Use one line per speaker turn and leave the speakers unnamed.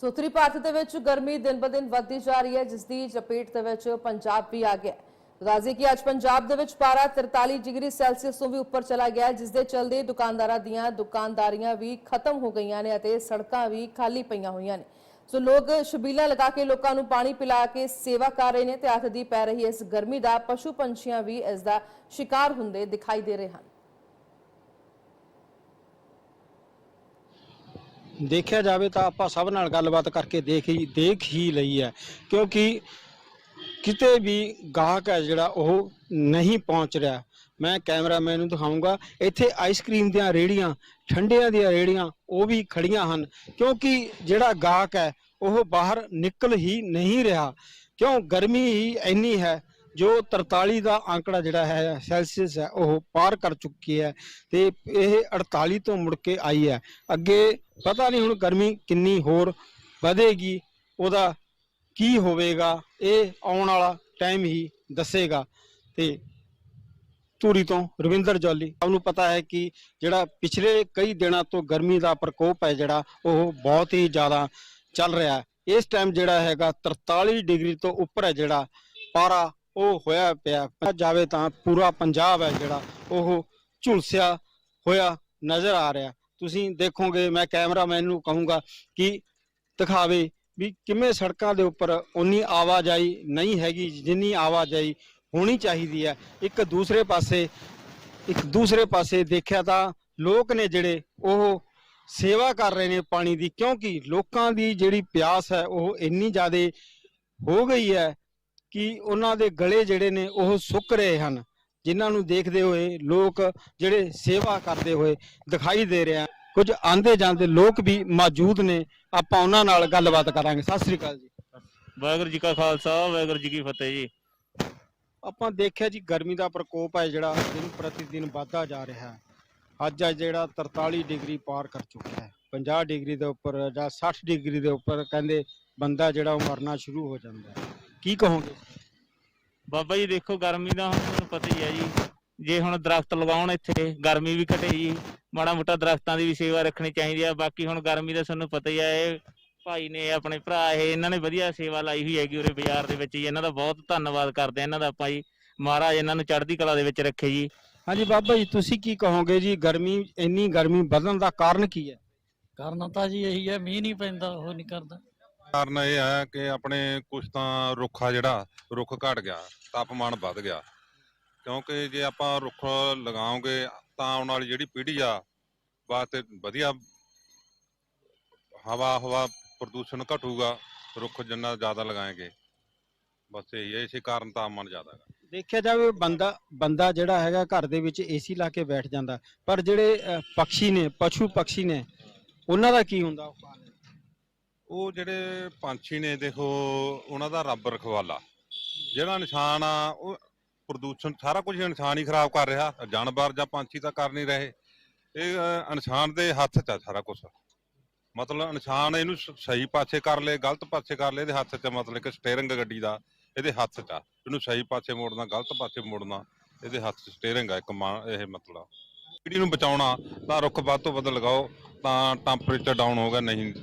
ਸੋ ਉੱਤਰੀ ਭਾਰਤ ਦੇ ਵਿੱਚ ਗਰਮੀ ਦਿਨ-ਬ-ਦਿਨ ਵੱਧਦੀ ਜਾ ਰਹੀ ਹੈ ਜਿਸ ਦੀ ਚਪੇਟ ਦੇ ਵਿੱਚ ਪੰਜਾਬ ਵੀ ਆ ਗਿਆ ਹੈ। ਰਾਜ਼ੀ ਕਿ ਅੱਜ ਪੰਜਾਬ ਦੇ ਵਿੱਚ ਪਾਰਾ 43 ਡਿਗਰੀ ਸੈਲਸੀਅਸ ਤੋਂ ਵੀ ਉੱਪਰ ਚਲਾ ਗਿਆ ਜਿਸ ਦੇ ਚਲਦੇ ਦੁਕਾਨਦਾਰਾਂ ਦੀਆਂ ਦੁਕਾਨਦਾਰੀਆਂ ਵੀ ਖਤਮ ਹੋ ਗਈਆਂ ਨੇ ਅਤੇ ਸੜਕਾਂ ਵੀ ਖਾਲੀ ਪਈਆਂ ਹੋਈਆਂ ਨੇ। ਸੋ ਲੋਕ ਛਬੀਲਾ ਲਗਾ ਕੇ ਲੋਕਾਂ ਨੂੰ ਪਾਣੀ ਪਿਲਾ ਕੇ ਸੇਵਾ ਕਰ ਰਹੇ ਨੇ ਤੇ ਹੱਥ ਦੀ ਪੈ ਰਹੀ ਇਸ ਗਰਮੀ ਦਾ ਪਸ਼ੂ ਪੰਛੀਆਂ ਵੀ ਇਸ ਦਾ ਸ਼ਿਕਾਰ ਹੁੰਦੇ ਦਿਖਾਈ ਦੇ ਰਹੇ ਹਨ।
ਦੇਖਿਆ ਜਾਵੇ ਤਾਂ ਆਪਾਂ ਸਭ ਨਾਲ ਗੱਲਬਾਤ ਕਰਕੇ ਦੇਖ ਹੀ ਦੇਖ ਹੀ ਲਈ ਹੈ। ਕਿਉਂਕਿ ਕਿਤੇ ਵੀ ਗਾਹਕ ਹੈ ਜਿਹੜਾ ਉਹ ਨਹੀਂ ਪਹੁੰਚ ਰਿਹਾ। ਮੈਂ ਕੈਮਰਾਮੈਨ ਨੂੰ ਦਿਖਾਉਂਗਾ ਇੱਥੇ ਆਈਸਕ੍ਰੀਮ ਦੀਆਂ ਰੇੜੀਆਂ ਠੰਡਿਆਂ ਦੀਆਂ ਰੇੜੀਆਂ ਉਹ ਵੀ ਖੜੀਆਂ ਹਨ। ਕਿਉਂਕਿ ਜਿਹੜਾ ਗਾਹਕ ਹੈ, ਉਹ ਬਾਹਰ ਨਿਕਲ ਹੀ ਨਹੀਂ ਰਿਹਾ। ਕਿਉਂ? ਗਰਮੀ ਹੀ ਇੰਨੀ ਹੈ ਜੋ 43 ਦਾ ਅੰਕੜਾ ਜਿਹੜਾ ਹੈ ਸੈਲਸੀਅਸ ਹੈ, ਉਹ ਪਾਰ ਕਰ ਚੁੱਕੀ ਹੈ ਤੇ ਇਹ 48 ਤੋਂ ਮੁੜ ਕੇ ਆਈ ਹੈ। ਅੱਗੇ ਪਤਾ ਨਹੀਂ ਹੁਣ ਗਰਮੀ ਕਿੰਨੀ ਹੋਰ ਵਧੇਗੀ, ਉਹਦਾ ਕੀ ਹੋਵੇਗਾ, ਇਹ ਆਉਣ ਵਾਲਾ ਟਾਈਮ ਹੀ ਦੱਸੇਗਾ। ਤੇ ਧੂਰੀ ਤੋਂ ਰਵਿੰਦਰ ਜੌਲੀ ਨੂੰ ਪਤਾ ਹੈ ਕਿ ਜਿਹੜਾ ਪਿਛਲੇ ਕਈ ਦਿਨਾਂ ਤੋਂ ਗਰਮੀ ਦਾ ਪ੍ਰਕੋਪ ਹੈ ਜਿਹੜਾ, ਉਹ ਬਹੁਤ ਹੀ ਜ਼ਿਆਦਾ ਚੱਲ ਰਿਹਾ ਇਸ ਟਾਈਮ ਜਿਹੜਾ ਹੈਗਾ 43 ਡਿਗਰੀ ਤੋਂ ਉੱਪਰ ਹੈ ਜਿਹੜਾ, ਪਾਰਾ ਉਹ ਹੋਇਆ ਪਿਆ। ਜਾਵੇ ਤਾਂ ਪੂਰਾ ਪੰਜਾਬ ਹੈ ਜਿਹੜਾ, ਉਹ ਝੁਲਸਿਆ ਹੋਇਆ ਨਜ਼ਰ ਆ ਰਿਹਾ। ਤੁਸੀਂ ਦੇਖੋਗੇ, ਮੈਂ ਕੈਮਰਾਮੈਨ ਨੂੰ ਕਹੂੰਗਾ ਕਿ ਦਿਖਾਵੇ ਵੀ ਕਿਵੇਂ ਸੜਕਾਂ ਦੇ ਉੱਪਰ ਉਨੀ ਆਵਾਜਾਈ ਨਹੀਂ ਹੈਗੀ, ਜਿੰਨੀ ਆਵਾਜਾਈ ਹੋਣੀ ਚਾਹੀਦੀ ਹੈ। ਇੱਕ ਦੂਸਰੇ ਪਾਸੇ, ਇੱਕ ਦੂਸਰੇ ਪਾਸੇ ਦੇਖਿਆ ਤਾਂ ਲੋਕ ਨੇ ਜਿਹੜੇ ਉਹ ਸੇਵਾ ਕਰ ਰਹੇ ਨੇ ਪਾਣੀ ਦੀ, ਕਿਉਂਕਿ ਲੋਕਾਂ ਦੀ ਜਿਹੜੀ ਪਿਆਸ ਹੈ, ਉਹ ਇੰਨੀ ਜ਼ਿਆਦਾ ਹੋ ਗਈ ਹੈ ਕਿ ਉਹਨਾਂ ਦੇ ਗਲੇ ਜਿਹੜੇ ਨੇ ਉਹ ਸੁੱਕ ਰਹੇ ਹਨ ਜਿਨ੍ਹਾਂ ਨੂੰ ਦੇਖਦੇ ਹੋਏ ਲੋਕ ਜਿਹੜੇ ਸੇਵਾ ਕਰਦੇ ਹੋਏ ਦਿਖਾਈ ਦੇ ਰਹੇ ਕੁਝ ਆਂਦੇ ਜਾਂਦੇ ਲੋਕ ਵੀ ਮੌਜੂਦ ਨੇ ਆਪਾਂ ਉਹਨਾਂ ਨਾਲ ਗੱਲਬਾਤ ਕਰਾਂਗੇ। ਸਤਿ ਸ੍ਰੀ ਅਕਾਲ ਜੀ।
ਵਾਹਿਗੁਰੂ ਜੀ ਕਾ ਖਾਲਸਾ ਵਾਹਿਗੁਰੂ ਜੀ ਕੀ ਫਤਿਹ ਜੀ।
ਆਪਾਂ ਦੇਖਿਆ ਜੀ ਗਰਮੀ ਦਾ ਪ੍ਰਕੋਪ ਹੈ ਜਿਹੜਾ ਦਿਨ ਪ੍ਰਤੀ ਦਿਨ ਵਧਦਾ ਜਾ ਰਿਹਾ ਹੈ। ਅੱਜ ਆ ਜਿਹੜਾ 43 ਡਿਗਰੀ ਪਾਰ ਕਰ ਚੁੱਕਿਆ ਹੈ। 50 ਡਿਗਰੀ ਦੇ ਉੱਪਰ ਜਾਂ 60 ਡਿਗਰੀ ਦੇ ਉੱਪਰ ਕਹਿੰਦੇ ਬੰਦਾ ਜਿਹੜਾ ਉਹ ਮਰਨਾ ਸ਼ੁਰੂ ਹੋ ਜਾਂਦਾ ਹੈ। ਕੀ ਕਹੋਗੇ?
ਬਾਬਾ ਜੀ ਦੇਖੋ ਗਰਮੀ ਦਾ ਹੁਣ ਤੁਹਾਨੂੰ ਪਤਾ ਹੀ ਹੈ ਜੀ। ਜੇ ਹੁਣ ਦਰਖਤ ਲਗਾਉਣ ਇੱਥੇ ਗਰਮੀ ਵੀ ਘਟੇ ਜੀ। ਮਾੜਾ ਮੋਟਾ ਦਰਖਤਾਂ ਦੀ ਵੀ ਸੇਵਾ ਰੱਖਣੀ ਚਾਹੀਦੀ ਆ। ਬਾਕੀ ਹੁਣ ਗਰਮੀ ਦਾ ਤੁਹਾਨੂੰ ਪਤਾ ਹੀ ਆ ਇਹ ਭਾਈ ਨੇ ਆਪਣੇ ਭਰਾ ਇਹ ਇਹਨਾਂ ਨੇ ਵਧੀਆ ਸੇਵਾ ਲਾਈ ਹੋਈ ਹੈਗੀ ਉਰੇ ਬਾਜ਼ਾਰ ਦੇ ਵਿੱਚ ਜੀ। ਇਹਨਾਂ ਦਾ ਬਹੁਤ ਧੰਨਵਾਦ ਕਰਦੇ ਆ ਇਹਨਾਂ ਦਾ ਆਪਾਂ ਜੀ। ਮਹਾਰਾਜ ਇਹਨਾਂ ਨੂੰ ਚੜ੍ਹਦੀ ਕਲਾ ਦੇ ਵਿੱਚ ਰੱਖੇ ਜੀ।
ਹਾਂਜੀ ਬਾਬਾ ਜੀ ਤੁਸੀਂ ਕੀ ਕਹੋਗੇ ਜੀ? ਗਰਮੀ ਇੰਨੀ ਗਰਮੀ ਵਧਣ ਦਾ ਕਾਰਨ ਕੀ ਹੈ?
ਕਰਨਾ ਤਾਂ ਜੀ ਇਹੀ ਹੈ ਮੀਂਹ ਨਹੀਂ ਪੈਂਦਾ ਉਹ ਨਹੀਂ ਕਰਦਾ।
ਕਾਰਨ ਇਹ ਹੈ ਕਿ ਆਪਣੇ ਕੁਛ ਤਾਂ ਰੁੱਖਾ ਜਿਹੜਾ ਰੁੱਖ ਘਟ ਗਿਆ ਤਾਪਮਾਨ ਵੱਧ ਗਿਆ। ਕਿਉਂਕਿ ਜੇ ਆਪਾਂ ਰੁੱਖ ਲਗਾਓਗੇ ਤਾਂ ਆਉਣ ਵਾਲੀ ਜਿਹੜੀ ਪੀੜ੍ਹੀ ਆ ਵਾਸਤੇ ਵਧੀਆ ਹਵਾ ਹਵਾ ਪ੍ਰਦੂਸ਼ਣ ਘਟੂਗਾ ਰੁੱਖ ਜਿੰਨਾ ਜ਼ਿਆਦਾ ਲਗਾਏਗੇ। ਬਸ ਇਹੀ ਹੈ ਇਸੇ ਕਾਰਨ ਤਾਪਮਾਨ ਜ਼ਿਆਦਾ ਹੈ
ਦੇਖਿਆ ਜਾਵੇ ਬੰਦਾ ਬੰਦਾ ਜਿਹੜਾ ਹੈਗਾ ਘਰ ਦੇ ਵਿੱਚ ਏਸੀ ਲਾ ਕੇ ਬੈਠ ਜਾਂਦਾ। ਪਰ ਜਿਹੜੇ ਅ, ਪੰਛੀ ਨੇ ਪਸ਼ੂ ਪੰਛੀ ਨੇ ਉਹਨਾਂ ਦਾ ਕੀ ਹੁੰਦਾ
ਉਹ ਜਿਹੜੇ ਪੰਛੀ ਨੇ ਦੇਖੋ ਉਹਨਾਂ ਦਾ ਰੱਬ ਰਖਵਾਲਾ। ਜਿਹੜਾ ਇਨਸਾਨ ਆ ਉਹ ਪ੍ਰਦੂਸ਼ਣ ਸਾਰਾ ਕੁਝ ਇਨਸਾਨ ਹੀ ਖਰਾਬ ਕਰ ਰਿਹਾ। ਜਾਨਵਰ ਜਾਂ ਪੰਛੀ ਤਾਂ ਕਰ ਨਹੀਂ ਰਹੇ। ਇਹ ਅ, ਇਨਸਾਨ ਦੇ ਹੱਥ 'ਚ ਆ ਸਾਰਾ ਕੁਝ। ਮਤਲਬ ਇਨਸਾਨ ਇਹਨੂੰ ਸ- ਸਹੀ ਪਾਸੇ ਕਰ ਲੇ ਗਲਤ ਪਾਸੇ ਕਰ ਲੇ ਇਹਦੇ ਹੱਥ 'ਚ ਮਤਲਬ ਕਿ ਸਟੀਅਰਿੰਗ ਗੱਡੀ ਦਾ ਇਹਦੇ ਹੱਥ 'ਚ ਆ। ਇਹਨੂੰ ਸਹੀ ਪਾਸੇ ਮੋੜਨਾ ਗਲਤ ਪਾਸੇ ਮੋੜਨਾ ਇਹਦੇ ਹੱਥ 'ਚ ਸਟੀਅਰਿੰਗ ਆ ਇੱਕ ਮਾਂ ਇਹ ਮਤਲਬ ਪੀੜੀ ਨੂੰ ਬਚਾਉਣਾ ਤਾਂ ਰੁੱਖ ਵੱਧ ਤੋਂ ਵੱਧ ਲਗਾਓ ਤਾਂ ਟੈਂਪਰੇਚਰ ਡਾਊਨ ਹੋਗਾ ਨਹੀਂ।